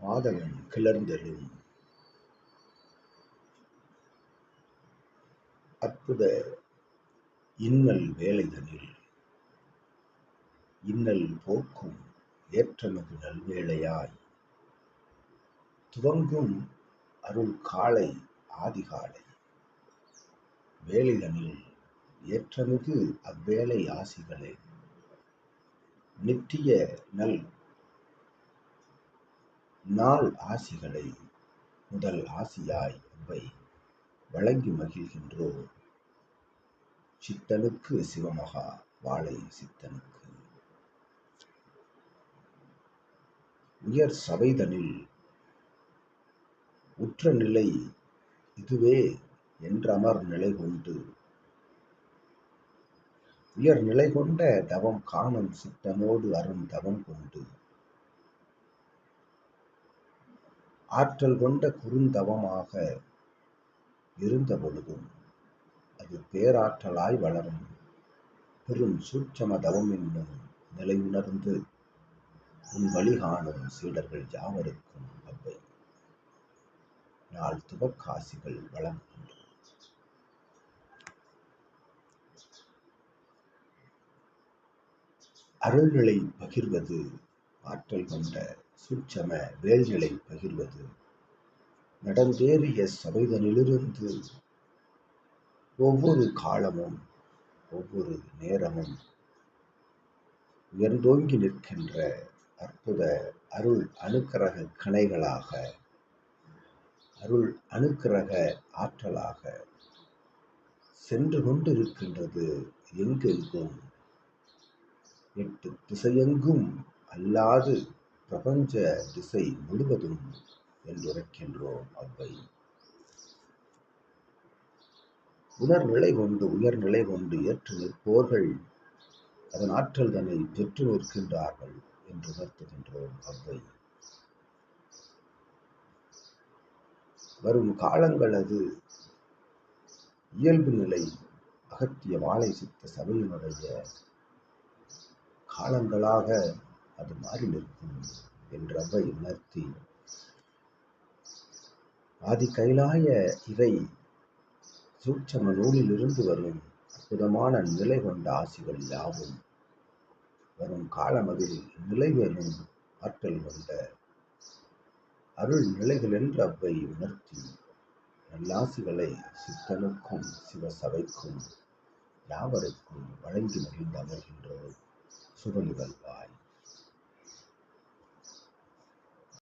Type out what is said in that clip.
மாதவன் கிளர்ந்தெழும். அற்புத இன்னல் வேலைதனில் இன்னல் போக்கும் ஏற்றமது நல்வேளையாய் துவங்கும் அருள் காலை ஆதிகாலை வேலைதனில் ஏற்றமிகு அவ்வேளை ஆசிகளே நித்திய நல் நாள் ஆசிகளை முதல் ஆசியாய் அவை வழங்கி மகிழ்கின்றோம் சித்தனுக்கு சிவமகா வாழை சித்தனுக்கு. உயர் சபைதனில் உற்ற நிலை இதுவே என்றமர் நிலை கொண்டு. உயர் நிலை கொண்ட தவம் காணும் சித்தனோடு அரும் தவம் கொண்டு. ஆற்றல் கொண்ட குறுந்தவமாக இருந்த பொழுதும் அது பேராற்றலாய் வளரும். பெரும் சூட்சம தவம் என்னும் நிலை உணர்ந்து உன் வழி காணும் சீடர்கள் யாவருக்கும் அவ்வை. நாள் துவக்காசிகள் வழங்குகின்றன அருள்நிலை பகிர்வது ஆற்றல் கொண்ட சூட்சம வேல்களை பகிர்வது. நடந்தேறிய சபைதனிலிருந்து ஒவ்வொரு காலமும் ஒவ்வொரு நேரமும் உயர்ந்தோங்கி நிற்கின்ற அற்புத அருள் அணுக்கரக கணைகளாக அருள் அணுக்கரக ஆற்றலாக சென்று கொண்டிருக்கின்றது. எங்கெங்கும் எட்டு திசையெங்கும் அல்லாது பிரபஞ்ச திசை முழுவதும் என்றுரைக்கின்றோம் அவ்வை. உணர்நிலை கொண்டு உயர்நிலை கொண்டு ஏற்று நிற்போர்கள் அதன் ஆற்றல் தன்னை பெற்று நிற்கின்றார்கள் என்று உணர்த்துகின்றோம் அவ்வை. வரும் காலங்கள் அது இயல்பு நிலை அகத்திய வாழை சித்த சபையினுடைய காலங்களாக அது மாறி நிற்கும் என்றவை உணர்த்தி ஆதி கைலாய இறை சூட்சம நூலிலிருந்து வரும் அற்புதமான நிலை கொண்ட ஆசிகள் யாவும். வரும் காலமதில் நிலை ஆற்றல் கொண்ட அருள் நிலைகள் என்று அவ்வை உணர்த்தி நல்லாசிகளை சித்தனுக்கும் சிவசபைக்கும் யாவருக்கும் வழங்கி மகிழ்ந்து அமர்கின்றோம் சுபநிகழ்வார்